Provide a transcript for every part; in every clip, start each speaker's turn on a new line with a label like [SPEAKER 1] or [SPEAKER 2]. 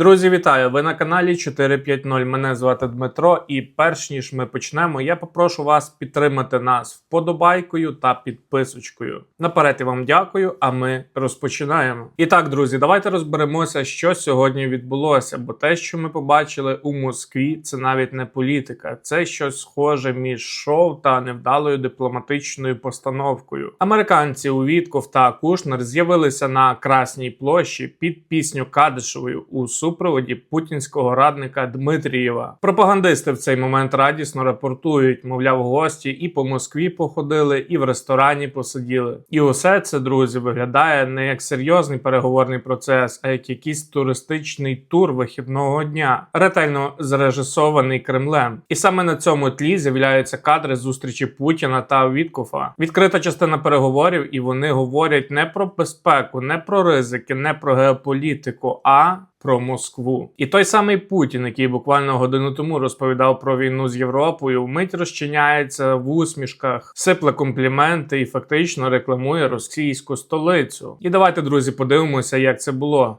[SPEAKER 1] Друзі, вітаю! Ви на каналі 450. Мене звати Дмитро. І перш ніж ми почнемо, я попрошу вас підтримати нас вподобайкою та підписочкою. Наперед я вам дякую, а ми розпочинаємо. І так, друзі, давайте розберемося, що сьогодні відбулося. Бо те, що ми побачили у Москві, це навіть не політика, це щось схоже між шоу та невдалою дипломатичною постановкою. Американці у Вітков та Кушнер з'явилися на Красній площі під пісню Кадишевою у супроводі путінського радника Дмитрієва. Пропагандисти в цей момент радісно рапортують, мовляв, гості і по Москві походили, і в ресторані посиділи. І усе це, друзі, виглядає не як серйозний переговорний процес, а як якийсь туристичний тур вихідного дня, ретельно зрежисований Кремлем. І саме на цьому тлі з'являються кадри зустрічі Путіна та Віткофа. Відкрита частина переговорів, і вони говорять не про безпеку, не про ризики, не про геополітику, а про Москву. І той самий Путін, який буквально годину тому розповідав про війну з Європою, вмить розчиняється в усмішках, сипле компліменти і фактично рекламує російську столицю. І давайте, друзі, подивимося, як це було.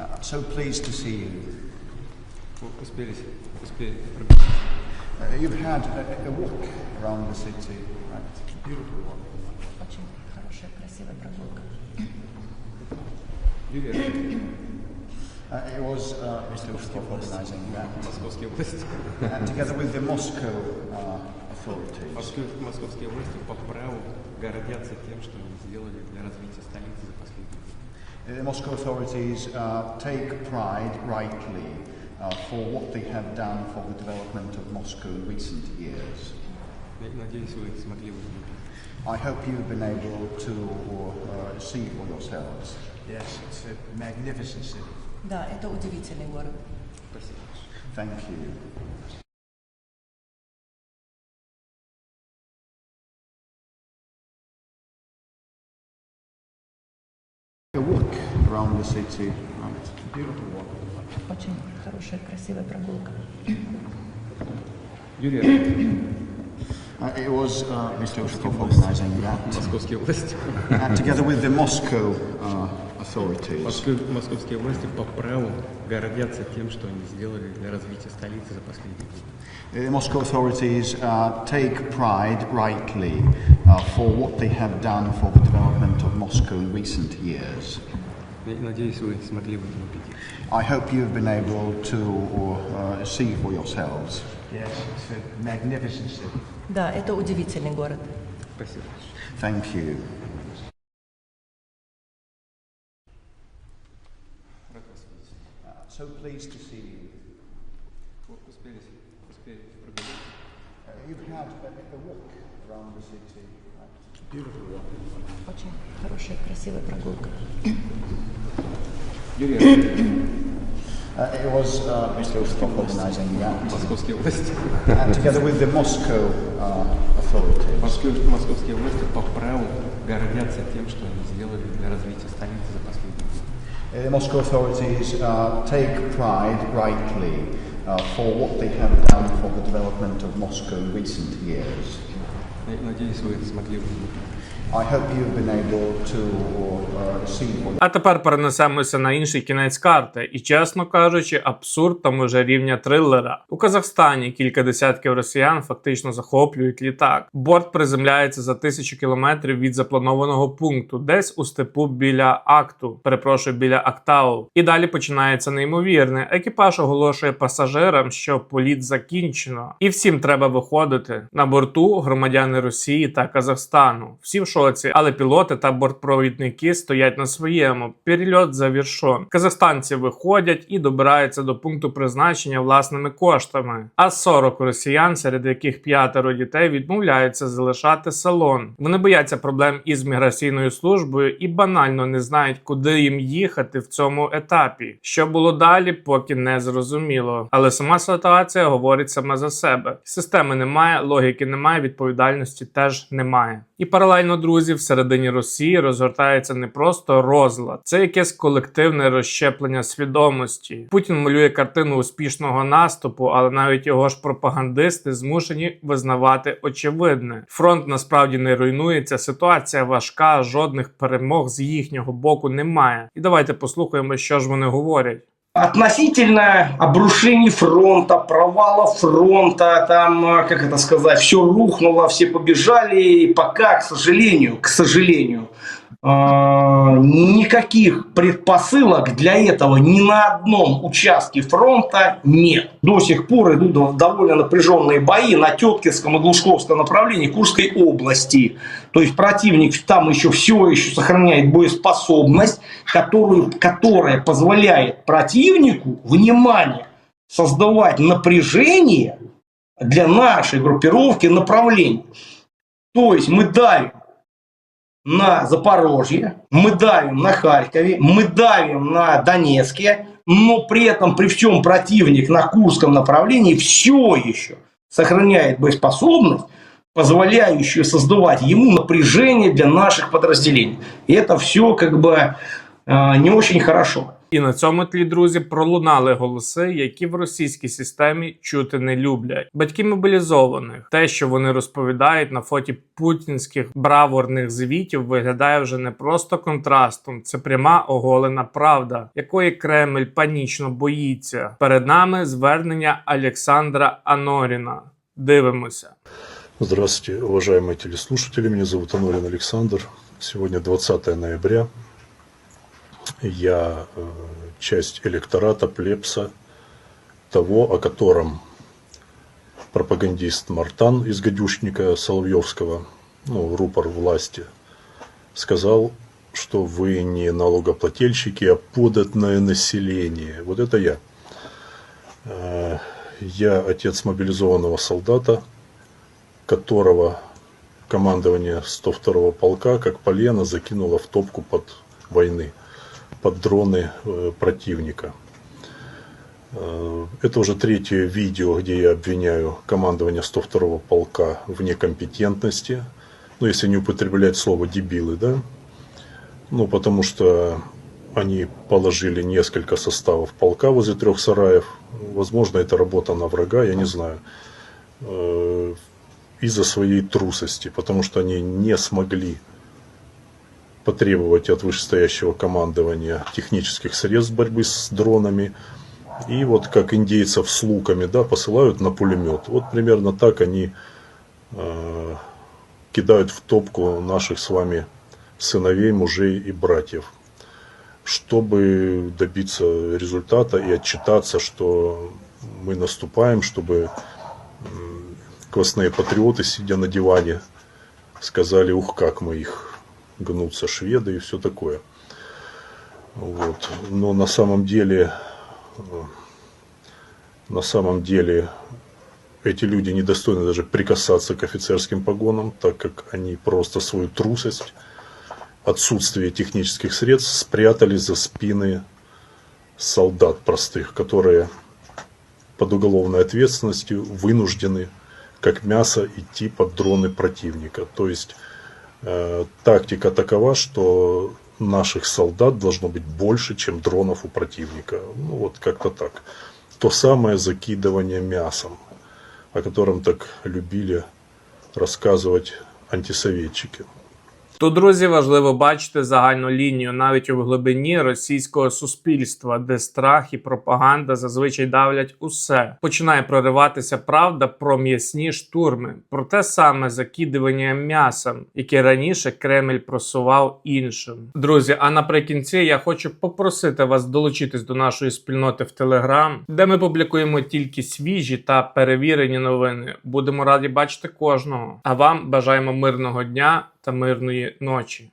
[SPEAKER 2] Uh, so pleased to see you.
[SPEAKER 3] Успели, успели.
[SPEAKER 2] Uh, you've had a, a walk around the city, right?
[SPEAKER 3] Beautiful one.
[SPEAKER 4] Очень хорошая, красивая прогулка.
[SPEAKER 3] Юрий,
[SPEAKER 2] Uh, it was uh, Mr. Uskov organizing that,
[SPEAKER 3] Московские власти.
[SPEAKER 2] and together with the Moscow uh, authorities.
[SPEAKER 3] Москвы- Московские власти по праву гордятся тем, что они сделали для развития столицы за последние годы.
[SPEAKER 2] The Moscow authorities uh, take pride, rightly, uh, for what they have done for the development of Moscow in recent years.
[SPEAKER 3] Я надеюсь, вы смогли увидеть.
[SPEAKER 2] I hope you've been able to uh, see for yourselves.
[SPEAKER 5] Yes, it's a magnificent city.
[SPEAKER 4] Да, это удивительный город.
[SPEAKER 3] Спасибо.
[SPEAKER 2] Thank you. A walk around the city, right?
[SPEAKER 5] Beautiful one.
[SPEAKER 4] Очень хорошая, красивая прогулка.
[SPEAKER 3] Юрий,
[SPEAKER 2] Uh, it was uh, Mr. Uskov organizing that,
[SPEAKER 3] Московские власти.
[SPEAKER 2] and together with the Moscow uh, authorities.
[SPEAKER 3] Москвы- Московские власти по праву гордятся тем, что они сделали для развития столицы за последние годы.
[SPEAKER 2] The Moscow authorities uh, take pride, rightly, uh, for what they have done for the development of Moscow in recent years.
[SPEAKER 3] Я надеюсь, вы смогли в этом убедиться.
[SPEAKER 2] I hope you've been able to uh, see for yourselves.
[SPEAKER 5] Yes, it's a magnificent city.
[SPEAKER 4] Да, это удивительный город.
[SPEAKER 3] Спасибо.
[SPEAKER 2] Thank you. So pleased to see you. Uh, you've had a, a walk around the city, right?
[SPEAKER 5] Beautiful one.
[SPEAKER 4] Очень хорошая, красивая прогулка.
[SPEAKER 3] Юрий,
[SPEAKER 2] Uh, it was uh, Mr. Uskov organizing that,
[SPEAKER 3] Московские власти.
[SPEAKER 2] and together with the Moscow uh, authorities.
[SPEAKER 3] Московские власти по праву гордятся тем, что они сделали для развития столицы за последние годы.
[SPEAKER 2] Uh, The Moscow authorities uh, take pride, rightly, uh, for what they have done for the development of Moscow in recent years.
[SPEAKER 3] Я надеюсь, вы смогли
[SPEAKER 2] Uh,
[SPEAKER 1] А тепер перенесемося на інший кінець карти, і чесно кажучи, абсурд там уже рівня трилера. У Казахстані кілька десятків росіян фактично захоплюють літак. Борт приземляється за тисячу кілометрів від запланованого пункту, десь у степу біля акту, перепрошую, біля Актау. І далі починається неймовірне. Екіпаж оголошує пасажирам, що політ закінчено, і всім треба виходити. На борту громадяни Росії та Казахстану. Всі в шоці, але пілоти та бортпровідники стоять на своєму. Перельот завершон. Казахстанці виходять і добираються до пункту призначення власними коштами. А 40 росіян, серед яких п'ятеро дітей, відмовляються залишати салон. Вони бояться проблем із міграційною службою і банально не знають, куди їм їхати в цьому етапі. Що було далі, поки не зрозуміло. Але сама ситуація говорить сама за себе. Системи немає, логіки немає, відповідальності теж немає. І паралельно, друзі, всередині Росії розгортається не просто розлад, це якесь колективне розщеплення свідомості. Путін малює картину успішного наступу, але навіть його ж пропагандисти змушені визнавати очевидне. Фронт насправді не руйнується, ситуація важка, жодних перемог з їхнього боку немає. І давайте послухаємо, що ж вони говорять.
[SPEAKER 6] Относительно обрушений фронта, провала фронта, там, э, как это сказать, все рухнуло, все побежали, и пока, к сожалению, к сожалению, никаких предпосылок для этого ни на одном участке фронта нет. До сих пор идут дов- довольно напряженные бои на Теткинском и Глушковском направлении Курской области. То есть противник там еще все еще сохраняет боеспособность, которую, которая позволяет противнику, внимание, создавать напряжение для нашей группировки направлений. То есть мы давим на Запорожье, мы давим на Харькове, мы давим на Донецке, но при этом при всем противник на Курском направлении все еще сохраняет боеспособность, позволяющую создавать ему напряжение для наших подразделений. И это все как бы э, не очень хорошо.
[SPEAKER 1] І на цьому тлі, друзі, пролунали голоси, які в російській системі чути не люблять. Батьки мобілізованих, те, що вони розповідають на фоті путінських браворних звітів, виглядає вже не просто контрастом, це пряма оголена правда, якої Кремль панічно боїться. Перед нами звернення Олександра Аноріна. Дивимося.
[SPEAKER 7] Здравствуйте, уважаемые телеслушатели. Меня зовут Анорин Александр. Сегодня 20 ноября. Я э, часть электората плебса, того, о котором пропагандист Мартан из гадюшника Соловьевского, ну, рупор власти, сказал, что вы не налогоплательщики, а податное население. Вот это я. Э, Я отец мобилизованного солдата, которого командование 102-го полка, как полено, закинуло в топку под войны, под дроны э, противника. Э, Это уже третье видео, где я обвиняю командование 102-го полка в некомпетентности. Ну, если не употреблять слово «дебилы», да? Ну, потому что они положили несколько составов полка возле трех сараев. Возможно, это работа на врага, я не знаю. Э, Из-за своей трусости, потому что они не смогли потребовать от вышестоящего командования технических средств борьбы с дронами. И вот как индейцев с луками да, посылают на пулемет. Вот примерно так они э, кидают в топку наших с вами сыновей, мужей и братьев чтобы добиться результата и отчитаться, что мы наступаем, чтобы квасные патриоты, сидя на диване, сказали, ух, как мы их гнутся шведы и все такое. Вот. Но на самом деле, э, на самом деле, эти люди недостойны даже прикасаться к офицерским погонам, так как они просто свою трусость отсутствие технических средств спрятали за спины солдат простых, которые под уголовной ответственностью вынуждены как мясо идти под дроны противника. То есть тактика такова, что наших солдат должно быть больше, чем дронов у противника. Ну вот как-то так. То самое закидывание мясом, о котором так любили рассказывать антисоветчики.
[SPEAKER 1] Тут, друзі, важливо бачити загальну лінію навіть у глибині російського суспільства, де страх і пропаганда зазвичай давлять усе. Починає прориватися правда про м'ясні штурми, про те саме закидування м'ясом, яке раніше Кремль просував іншим. Друзі, а наприкінці я хочу попросити вас долучитись до нашої спільноти в Телеграм, де ми публікуємо тільки свіжі та перевірені новини. Будемо раді бачити кожного. А вам бажаємо мирного дня та мирної ночі.